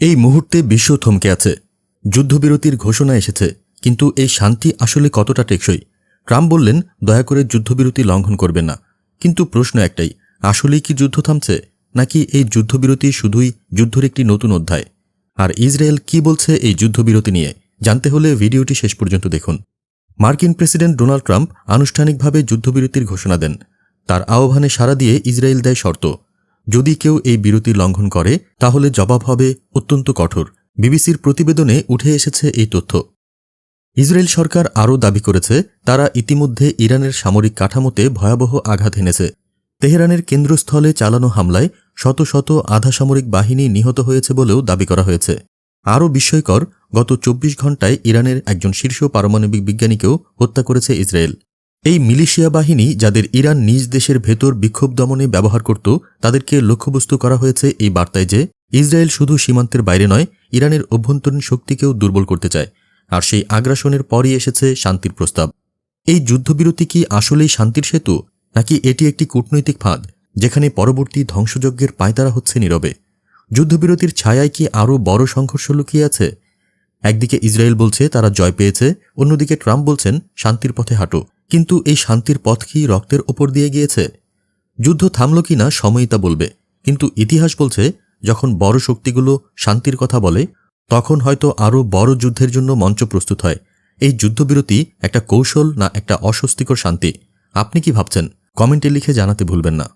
এই মুহূর্তে বিশ্ব থমকে আছে। যুদ্ধবিরতির ঘোষণা এসেছে, কিন্তু এই শান্তি আসলে কতটা টেকসই? ট্রাম্প বললেন, দয়া করে যুদ্ধবিরতি লঙ্ঘন করবেন না। কিন্তু প্রশ্ন একটাই, আসলেই কি যুদ্ধ থামছে? নাকি এই যুদ্ধবিরতি শুধুই যুদ্ধের একটি নতুন অধ্যায়? আর ইসরায়েল কি বলছে এই যুদ্ধবিরতি নিয়ে, জানতে হলে ভিডিওটি শেষ পর্যন্ত দেখুন। মার্কিন প্রেসিডেন্ট ডোনাল্ড ট্রাম্প আনুষ্ঠানিকভাবে যুদ্ধবিরতির ঘোষণা দেন। তার আহ্বানে সাড়া দিয়ে ইসরায়েল দেয় শর্ত যদি কেউ এই বিরতি লঙ্ঘন করে, তাহলে জবাব হবে অত্যন্ত কঠোর। বিবিসির প্রতিবেদনে উঠে এসেছে এই তথ্য। ইসরায়েল সরকার আরও দাবি করেছে, তারা ইতিমধ্যে ইরানের সামরিক কাঠামোতে ভয়াবহ আঘাত এনেছে। তেহরানের কেন্দ্রস্থলে চালানো হামলায় শত শত আধা সামরিক বাহিনী নিহত হয়েছে বলেও দাবি করা হয়েছে। আরও বিস্ময়কর, গত চব্বিশ ঘণ্টায় ইরানের একজন শীর্ষ পারমাণবিক বিজ্ঞানীকেও হত্যা করেছে ইসরায়েল। এই মিলিশিয়া বাহিনী যাদের ইরান নিজ দেশের ভেতর বিক্ষোভ দমনে ব্যবহার করত, তাদেরকে লক্ষ্যবস্তু করা হয়েছে এই বার্তায় যে, ইসরায়েল শুধু সীমান্তের বাইরে নয়, ইরানের অভ্যন্তরীণ শক্তিকেও দুর্বল করতে চায়। আর সেই আগ্রাসনের পরই এসেছে শান্তির প্রস্তাব। এই যুদ্ধবিরতি কি আসলেই শান্তির সেতু, নাকি এটি একটি কূটনৈতিক ফাঁদ, যেখানে পরবর্তী ধ্বংসযজ্ঞের পায়তারা হচ্ছে নীরবে? যুদ্ধবিরতির ছায়ায় কি আরও বড় সংঘর্ষ লুকিয়ে আছে? একদিকে ইসরায়েল বলছে তারা জয় পেয়েছে, অন্যদিকে ট্রাম্প বলছেন শান্তির পথে হাঁটো। কিন্তু এই শান্তির পথ কি রক্তের ওপর দিয়ে গিয়েছে? যুদ্ধ থামল কি না সময়ই তা বলবে। কিন্তু ইতিহাস বলছে, যখন বড় শক্তিগুলো শান্তির কথা বলে, তখন হয়তো আরও বড় যুদ্ধের জন্য মঞ্চ প্রস্তুত হয়। এই যুদ্ধবিরতি একটা কৌশল না একটা অস্বস্তিকর শান্তি? আপনি কি ভাবছেন? কমেন্টে লিখে জানাতে ভুলবেন না।